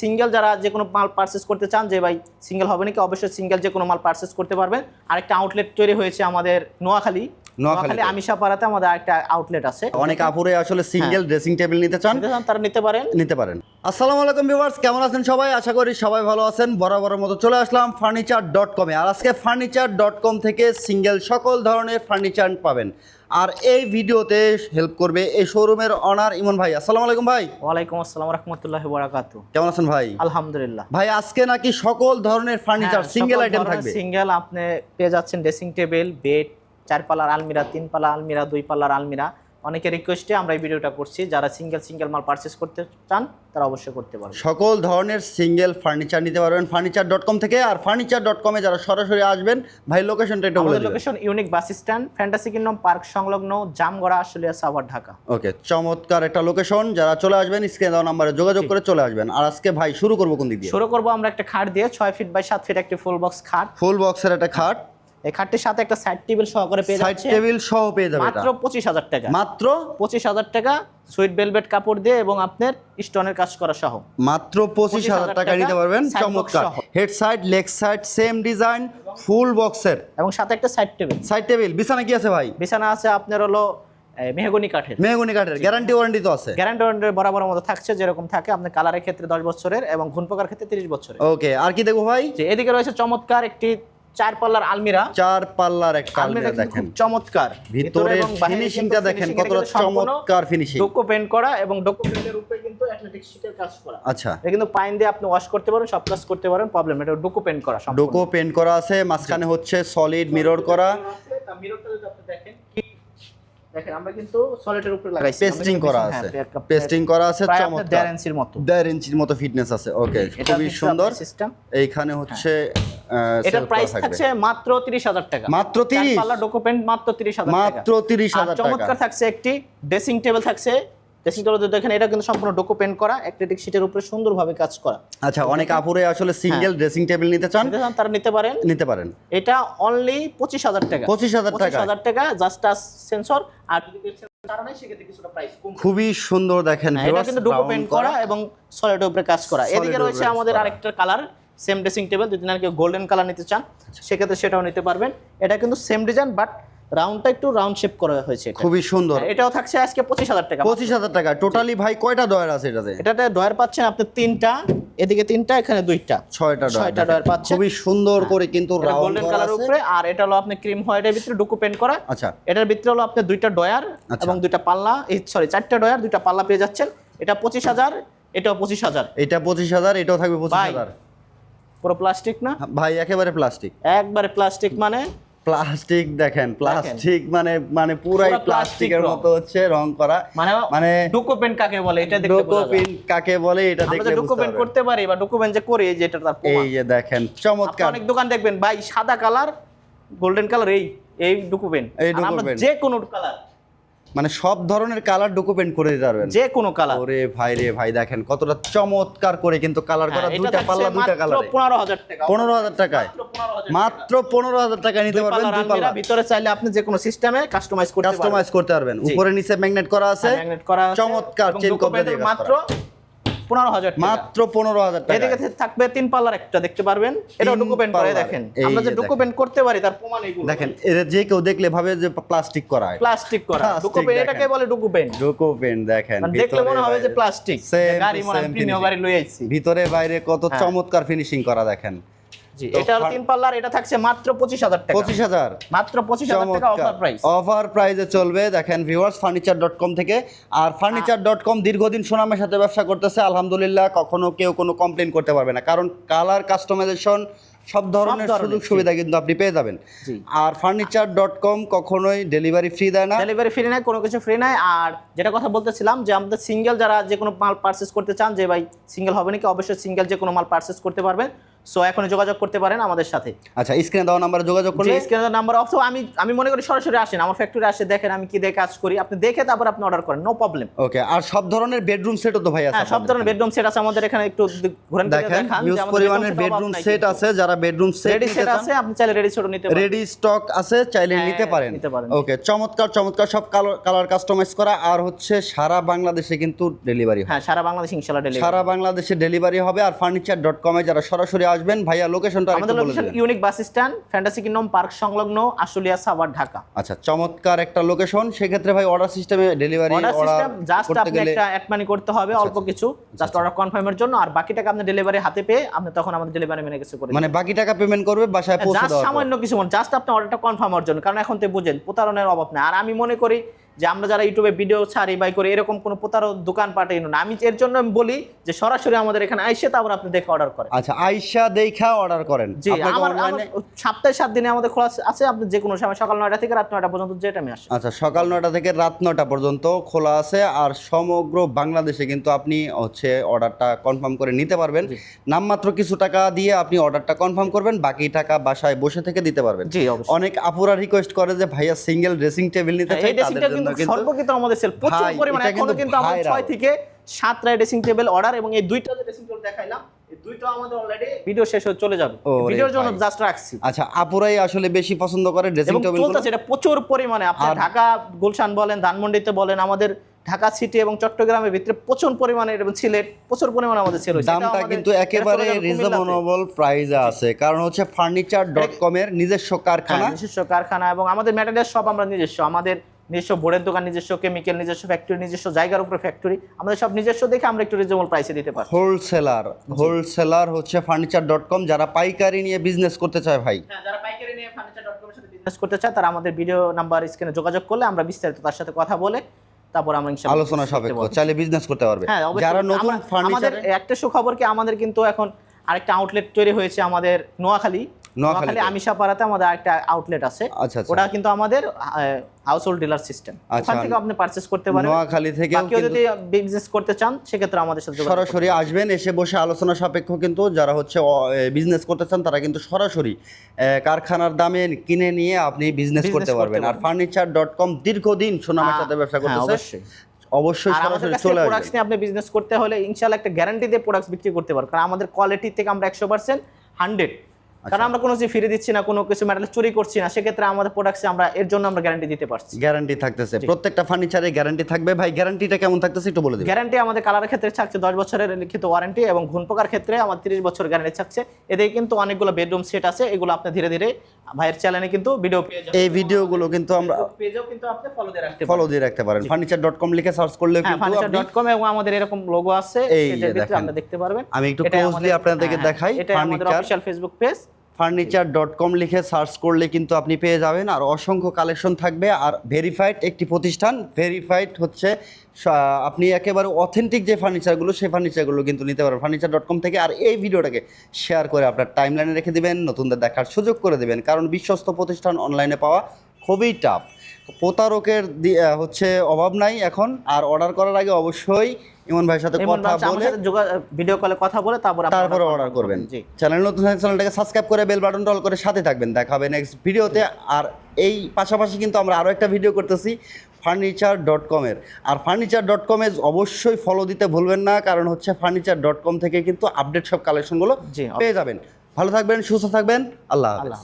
Single যারা যে কোনো মাল পারচেস করতে চান যে ভাই সিঙ্গেল হবে নাকি অবশ্যই সিঙ্গেল যে কোনো মাল পারচেস করতে পারবেন। আরেকটা আউটলেট তৈরি হয়েছে আমাদের নোয়াখালী। নোয়াখালী আমিষাপাড়াতে আমাদের আরেকটা আউটলেট আছে। অনেক আপুরে আসলে সিঙ্গেল ড্রেসিং টেবিল নিতে চান। তারা নিতে পারেন। নিতে পারেন। আসসালামু আলাইকুম ভিউয়ার্স কেমন আছেন সবাই? আশা করি সবাই ভালো আছেন। বরাবরের মতো চলে আসলাম ফার্নিচার ডট কমে আর আজকে ফার্নিচার ডট কম থেকে সিঙ্গেল সকল ধরনের ফার্নিচার পাবেন। আর এই ভিডিওতে হেল্প করবে এই শোরুমের অনার ইমন ভাই। আসসালামু আলাইকুম ভাই। ওয়ালাইকুম আসসালাম রহমতুল্লাহ বারাকাতু কেমন আছেন ভাই? আলহামদুলিল্লাহ। ভাই আজকে নাকি সকল ধরনের ফার্নিচার সিঙ্গেল আইটেম থাকবে। সিঙ্গেল আপনি পেয়ে যাচ্ছেন ড্রেসিং টেবিল বেড চার পালার আলমিরা তিন পালা আলমিরা দুই পালার আলমিরা। অনেকের রিকোয়েস্টে আমরা এই ভিডিওটা করছি। যারা সিঙ্গেল সিঙ্গেল মাল পারচেস করতে চান তারা অবশ্যই করতে পারবে সকল ধরনের সিঙ্গেল ফার্নিচার নিতে পারবেন ফার্নিচার ডট কম থেকে। আর ফার্নিচার ডট কমে যারা সরাসরি আসবেন ভাই লোকেশনটা একটু বলে location unique bus stand fantasy kingdom park সংলগ্ন জামগড়া আশুলিয়া সাভার ঢাকা। ওকে চমৎকার একটা লোকেশন যারা চলে আসবেন স্ক্রিনে দেওয়া নাম্বারে যোগাযোগ করে চলে আসবেন। আর আজকে ভাই শুরু করব কোন দিক দিয়ে? শুরু করব আমরা একটা খাট দিয়ে ছয় ফিট বাই সাত ফিট একটি ফুল বক্স খাট। ফুল বক্সের একটা খাট। এই খাটটির সাথে একটা সাইড টেবিল সহকারে পেয়ে সাইড টেবিল সহ পেয়ে যাবে মাত্র পঁচিশ হাজার টাকা। মাত্র? পঁচিশ হাজার টাকা সুইট বেলভেট কাপড় দিয়ে এবং আপনার স্টোনের কাজ করা সহ। মাত্র পঁচিশ হাজার টাকা নিতে পারবেন। চমৎকার। Head side leg side same design full বক্সের এবং সাথে একটা সাইড টেবিল সাইড টেবিল বিছানা কি আছে ভাই? বিছানা আছে আপনার হলো মেহগনি কাঠের। মেহগুনি কাঠের। গ্যারান্টি ওয়ারেন্টি তো আছে। গ্যারান্টি ওয়ারেন্টি বরাবর মতো থাকছে যেরকম থাকে আপনার কালারের ক্ষেত্রে দশ বছরের এবং ঘুন পোকার ক্ষেত্রে তিরিশ বছরের। ওকে আর কি দেখব ভাই? যে এদিকে রয়েছে চমৎকার একটি চার পাল্লার আলমিরা। চার পাল্লার একটা আলমিরা দেখেন। চমৎকার। ভিতরে ফিনিশিংটা দেখেন কতটা চমৎকার ফিনিশিং ডোকো পেন্ট করা এবং ডোকো পেন্টের উপরে কিন্তু অ্যাথলেটিক শীটের কাজ করা। আচ্ছা। এটা কিন্তু পাইন দিয়ে আপনি ওয়াশ করতে পারেন সব কাজ করতে পারেন প্রবলেম এটা ডোকো পেন্ট করা ডোকো পেন্ট করা আছে মাঝখানে হচ্ছে সলিড মিরর করা। মিররটা যদি আপনি দেখেন দেখেন আমরা কিন্তু সলিডের উপরে লাগাইছি। পেস্টিং করা আছে। পেস্টিং করা আছে চমৎকার। 1.5 ইঞ্চির মতো। 1.5 ইঞ্চির মতো ফিটনেস আছে। ওকে খুবই সুন্দর। সিস্টেম এইখানে হচ্ছে এটা প্রাইস থাকছে মাত্র 30000 টাকা। মাত্র 30? পাল্লা ডকুমেন্ট মাত্র 30000 টাকা। মাত্র তিরিশ টাকা হাজার চমৎকার থাকছে একটি ড্রেসিং টেবিল থাকছে ড্রেসিং টেবিল দেখেন এটা কিন্তু সম্পূর্ণ ডকুমেন্ট করা অ্যাক্রিলিক শীটের উপরে সুন্দরভাবে কাজ করা। আচ্ছা অনেক আপুরে আসলে সিঙ্গেল ড্রেসিং টেবিল নিতে চান? তারা নিতে পারেন। নিতে পারেন। এটা অনলি 25000 টাকা। 25,000 টাকা। 25000 টাকা জাস্ট সেন্সর আর খুবই সুন্দর দেখেন হ্যাঁ, এটা কিন্তু ডকুমেন্ট করা। এবং সলিড উপরে কাজ করা। এদিকে রয়েছে আমাদের আরেকটা কালার সেম ড্রেসিং টেবিল যদি না কেউ গোল্ডেন কালার নিতে চান সেক্ষেত্রে সেটাও নিতে পারবেন। এটা কিন্তু সেম ডিজাইন বাট রাউন্ডটা একটু রাউন্ড শেপ করা হয়েছে খুবই সুন্দর। হ্যাঁ, এটাও থাকছে আজকে পঁচিশ হাজার টাকা। পঁচিশ হাজার টাকা। টোটালি ভাই কয়টা দয়ার আছে এটাতে? এটাতে ডয়ার পাচ্ছেন আপনি তিনটা এদিকে তিনটা এখানে দুইটা। ছয়টা ডয়ার ছয়টা ডয়ার পাচ্ছেন। খুবই সুন্দর করে কিন্তু রাউন্ড গোল্ডেন কালার উপরে আর এটা হলো আপনি ক্রিম হোয়াইটের ভিতরে ডুকু পেন্ট করা। আচ্ছা। এটার ভিতরে হলো আপনি দুইটা ডয়ার আচ্ছা। এবং দুইটা পাল্লা। এই সরি চারটা ডয়ার দুইটা পাল্লা পেয়ে যাচ্ছেন। এটা পঁচিশ হাজার এটাও পঁচিশ হাজার। এটা পঁচিশ হাজার এটাও থাকবে পঁচিশ। হাজার। পুরো প্লাস্টিক না? ভাই একেবারে প্লাস্টিক একবারে প্লাস্টিক মানে প্লাস্টিক দেখেন প্লাস্টিক মানে মানে পুরাই পুরা প্লাস্টিকের। মতো হচ্ছে রং করা। মানে মানে ডুকো পেন্ট কাকে বলে? এটা দেখতে ডকুমেন্ট। কাকে বলে এটা আমরা ডকুমেন্ট করতে পারি বা ডকুমেন্ট যে করে এই যে এটা তার প্রমাণ। এই যে দেখেন চমৎকার। অনেক দোকান দেখবেন ভাই সাদা কালার গোল্ডেন কালার এই এই ডকুমেন্ট এই ডকুমেন্ট যে কোনো কালার। মানে সব ধরনের কালার ডকুমেন্ট করে দিতে পারবেন। যে কোনো কালার ওরে ভাই রে ভাই দেখেন কতটা চমৎকার করে কিন্তু কালার করা দুইটা পাল্লা দুইটা কালার পনেরো হাজার টাকা। পনেরো হাজার টাকায়। মাত্র 15,000 পনেরো হাজার টাকা নিতে পারবেন দুই পাল্লা। ভিতরে চাইলে আপনি যে কোনো সিস্টেমে কাস্টমাইজ করতে পারবেন। কাস্টমাইজ করতে পারবেন। উপরে নিচে ম্যাগনেট করা আছে। ম্যাগনেট করা চমৎকার চেন কাজ মাত্র পনেরো হাজার মাত্র পনেরো হাজার টাকা। এদিকে থাকবে তিন পাল্লার একটা দেখতে পারবেন। এটা ডকুমেন্ট করে দেখেন। আমরা যে ডকুমেন্ট করতে পারি তার প্রমাণ এগুলো। দেখেন এটা যে কেউ দেখলে ভাবে যে প্লাস্টিক করা প্লাস্টিক করা ডকুমেন্ট এটাকে বলে ডকুমেন্ট ডকুমেন্ট দেখেন মানে দেখলে মনে হবে যে প্লাস্টিক গাড়ি মনে প্রিমিয়াম গাড়ি লই আইছি। ভিতরে বাইরে কত হ্যাঁ। চমৎকার ফিনিশিং করা দেখেন। এটা হলো তিন পাল্লার এটা থাকছে মাত্র পঁচিশ হাজার টাকা। পঁচিশ হাজার। মাত্র পঁচিশ হাজার টাকা অফার প্রাইস অফার প্রাইসে চলবে দেখেন ভিউয়ার্স ফার্নিচার ডট কম থেকে। আর ফার্নিচার ডট কম দীর্ঘদিন সুনামের সাথে ব্যবসা করতেছে আলহামদুলিল্লাহ কখনো কেউ কোনো কমপ্লেন করতে পারবে না। কারণ কালার কাস্টমাইজেশন সব ধরনের সুযোগ সুবিধা কিন্তু আপনি পেয়ে যাবেন। আর ফার্নিচার ডট কম কখনোই ডেলিভারি ফ্রি দেয় না। ডেলিভারি ফ্রি নাই কোনো কিছু ফ্রি নাই আর যেটা কথা বলতেছিলাম যে আমাদের সিঙ্গেল যারা যে কোনো মাল পারচেস করতে চান যে ভাই সিঙ্গেল হবে নাকি অবশ্যই সিঙ্গেল যে কোনো মাল পারচেস করতে পারবেন। সো এখন যোগাযোগ করতে করতে পারেন আমাদের সাথে। আচ্ছা স্ক্রিনে দেওয়া নাম্বারে যোগাযোগ করলে যে স্ক্রিনের নাম্বার অথবা আমি আমি মনে করি সরাসরি আসেন আমার ফ্যাক্টরি আসে দেখেন আমি কি দিয়ে কাজ করি আপনি দেখে তারপর আপনি অর্ডার করেন নো প্রবলেম ওকে আর সব ধরনের বেডরুম সেটও তো ভাই আছে হ্যাঁ সব ধরনের বেডরুম সেট আছে আমাদের এখানে একটু ঘুরেন দেখেন হিউজ পরিমাণের বেডরুম সেট আছে যারা বেডরুম সেট রেডি সেট আছে আপনি চাইলে রেডি সেটও নিতে পারেন। রেডি স্টক আছে চাইলে হ্যাঁ, নিতে পারেন। ওকে চমৎকার চমৎকার সব কালার কাস্টমাইজ করা আর হচ্ছে সারা বাংলাদেশে কিন্তু ডেলিভারি হ্যাঁ। সারা বাংলাদেশ ইনশাআল্লাহ ডেলিভারি সারা বাংলাদেশে ডেলিভারি হবে আর ফার্নিচার ডট কমে যারা সরাসরি আসবেন ভাইয়া লোকেশনটা আমাদের location unique bus stand fantasy kingdom park সংলগ্ন আশুলিয়া সাভার ঢাকা আচ্ছা চমৎকার একটা লোকেশন সেক্ষেত্রে ভাই অর্ডার সিস্টেমে ডেলিভারি অর্ডার সিস্টেম জাস্ট আপনি একটা অ্যাড মানি করতে হবে অল্প কিছু। জাস্ট অর্ডার কনফার্মের জন্য আর বাকি টাকা আপনি ডেলিভারি হাতে পেয়ে আপনি তখন আমাদের ডেলিভারি মেনে কিছু করে মানে বাকি টাকা পেমেন্ট করবে বাসায় পৌঁছে জাস্ট সামান্য কিছু জাস্ট আপনি অর্ডারটা কনফার্ম হওয়ার জন্য কারণ এখন তো বুঝেন প্রতারণের অভাব নেই। আর আমি মনে করি যে আমরা যারা ইউটিউবে ভিডিও ছাড়ি বাই করি এরকম কোনো প্রতারক দোকান পাটে না। আমি এর জন্য আমি বলি যে সরাসরি আমাদের এখানে আইসে তারপর আপনি দেখে অর্ডার করেন। আচ্ছা আইসা দেখা অর্ডার করেন। জি আমার সপ্তাহে সাত দিনে আমাদের খোলা আছে আপনি যে কোনো সময় সকাল নয়টা থেকে রাত নয়টা পর্যন্ত যে টাইমে আসেন। আচ্ছা সকাল নয়টা থেকে রাত নয়টা পর্যন্ত খোলা আছে আর সমগ্র বাংলাদেশে কিন্তু আপনি হচ্ছে অর্ডারটা কনফার্ম করে নিতে পারবেন। নামমাত্র কিছু টাকা দিয়ে আপনি অর্ডারটা কনফার্ম করবেন বাকি টাকা বাসায় বসে থেকে দিতে পারবেন। জি অনেক আপুরা রিকোয়েস্ট করে যে ভাইয়া সিঙ্গেল ড্রেসিং টেবিল নিতে হ্যাঁ, চাই এই ড্রেসিংটা তাদের জন্য কিন্তু কিন্তু আমাদের সেল প্রচুর পরিমাণে। এখনও কিন্তু আমাদের ছয় থেকে সাতটা ড্রেসিং টেবিল অর্ডার এবং এই দুইটা ড্রেসিং টেবিল দেখাইলাম দুইটা আমাদের অলরেডি ভিডিও শেষ হয়ে চলে যাবে। ভিডিওর জন্য জাস্ট রাখছি। আচ্ছা আপুরাই আসলে বেশি পছন্দ করে ড্রেসিং টেবিল চলতেছে এটা প্রচুর পরিমাণে। আপনি ঢাকা গুলশান বলেন ধানমন্ডিতে বলেন আমাদের ঢাকা সিটি এবং চট্টগ্রামের ভিতরে প্রচুর পরিমাণে এবং সিলেট প্রচুর পরিমাণে আমাদের সেল হয়েছে। দামটা কিন্তু একেবারে রিজনেবল প্রাইসে আছে। কারণ হচ্ছে ফার্নিচার ডট কম এর নিজস্ব কারখানা। হ্যাঁ, নিজস্ব কারখানা এবং আমাদের ম্যাটেরিয়াল সব আমরা নিজস্ব। আমাদের নিজস্ব বোর্ডের দোকান নিজস্ব কেমিক্যাল নিজস্ব ফ্যাক্টরি নিজস্ব জায়গার উপরে ফ্যাক্টরি আমাদের সব নিজস্ব দেখে আমরা একটু রিজনেবল প্রাইসে দিতে পারি হোলসেলার হোলসেলার হচ্ছে ফার্নিচার ডট কম যারা পাইকারি নিয়ে বিজনেস করতে চায় ভাই। হ্যাঁ যারা পাইকারি নিয়ে ফার্নিচার ডট কমের সাথে বিজনেস করতে চায় তারা আমাদের ভিডিও নাম্বার স্ক্রিনে যোগাযোগ করলে আমরা বিস্তারিত তার সাথে কথা বলে তারপর আমরা ইনশাআল্লাহ আলোচনা সাপেক্ষ চাইলে বিজনেস করতে পারবে। হ্যাঁ অবশ্যই। যারা নতুন আমরা- আমাদের একটা সুখবর কি আমাদের কিন্তু এখন আরেকটা আউটলেট তৈরি হয়েছে আমাদের নোয়াখালী। নোয়াখালী আমিষাপাড়াতে আমাদের একটা আউটলেট আছে। আচ্ছা আচ্ছা। ওটা কিন্তু আমাদের হাউস হোল্ড ডিলার সিস্টেম। ওখান থেকে আপনি পারচেস করতে পারেন। নোয়াখালী বাকিও কিন্তু যদি বিজনেস করতে চান সেক্ষেত্রে আমাদের সাথে সরাসরি আসবেন এসে বসে আলোচনা সাপেক্ষ কিন্তু যারা হচ্ছে বিজনেস করতে চান তারা কিন্তু সরাসরি কারখানার দামে কিনে নিয়ে আপনি বিজনেস করতে পারবেন। আর। ফার্নিচার ডট কম দীর্ঘদিন সুনামের সাথে ব্যবসা হ্যাঁ, করতেছে অবশ্যই। অবশ্যই সরাসরি চলে প্রোডাক্টস নিয়ে আপনি বিজনেস করতে হলে ইনশাআল্লাহ একটা গ্যারান্টি দিয়ে প্রোডাক্টস বিক্রি করতে পারবেন। কারণ আমাদের কোয়ালিটি থেকে আমরা একশো পার্সেন্ট হান্ড্রেড। কারণ আমরা কোনো কিছু ফিরে দিচ্ছি না কোনো কিছু ম্যাটেরিয়াল চুরি করছি না সেক্ষেত্রে আমাদের প্রোডাক্টসে আমরা এর জন্য আমরা গ্যারান্টি দিতে পারছি। গ্যারান্টি থাকতেছে। প্রত্যেকটা ফার্নিচারে গ্যারান্টি থাকবে। ভাই গ্যারান্টিটা কেমন থাকতেছে একটু বলে দিবেন। গ্যারান্টি আমাদের কালারের ক্ষেত্রে থাকছে দশ বছরের লিখিত ওয়ারেন্টি এবং ঘুণ পোকার ক্ষেত্রে আমার তিরিশ বছর গ্যারান্টি থাকছে। এদের কিন্তু অনেকগুলো বেডরুম সেট আছে এগুলো আপনি ধীরে ধীরে ভাইয়ের চ্যানেলে কিন্তু ভিডিও পেয়ে যাবেন। এই ভিডিওগুলো কিন্তু আমরা পেজেও কিন্তু আপনি ফলো দিয়ে রাখতে ফলো দিয়ে রাখতে পারেন। ফার্নিচার ডট কম লিখে সার্চ করলে হ্যাঁ কিন্তু ফার্নিচার ডট কম এবং আমাদের এরকম লোগো আছে। এই দেখেন। আপনি দেখতে পারবেন। আমি একটু ক্লোজলি আপনাদেরকে হ্যাঁ, দেখাই এটা আমাদের official Facebook page furniture dot com লিখে সার্চ করলে কিন্তু আপনি পেয়ে যাবেন। আর অসংখ্য কালেকশন থাকবে। আর ভেরিফাইড একটি প্রতিষ্ঠান ভেরিফাইড হচ্ছে আপনি একেবারে অথেন্টিক যে ফার্নিচারগুলো সেই ফার্নিচারগুলো কিন্তু নিতে পারবেন। ফার্নিচার ডট কম থেকে আর এই ভিডিওটাকে শেয়ার করে আপনার টাইমলাইনে রেখে দেবেন, নতুনদের দেখার সুযোগ করে দেবেন। কারণ বিশ্বস্ত প্রতিষ্ঠান অনলাইনে পাওয়া খুবই টাফ প্রতারকের হচ্ছে অভাব নাই এখন আর অর্ডার করার আগে অবশ্যই ইমন ভাইয়ের সাথে কথা বলে ভিডিও কলে কথা বলে তারপর তারপরে অর্ডার করবেন। চ্যানেল নতুন চ্যানেলটাকে সাবস্ক্রাইব করে বেল বাটন অল করে সাথে থাকবেন। দেখা হবে নেক্সট ভিডিওতে আর এই পাশাপাশি কিন্তু আমরা আরও একটা ভিডিও করতেছি ফার্নিচার ডট কমের আর ফার্নিচার ডট কমে অবশ্যই ফলো দিতে ভুলবেন না কারণ হচ্ছে ফার্নিচার ডট কম থেকে কিন্তু আপডেট সব কালেকশনগুলো পেয়ে যাবেন। ভালো থাকবেন সুস্থ থাকবেন। আল্লাহ আল্লাহ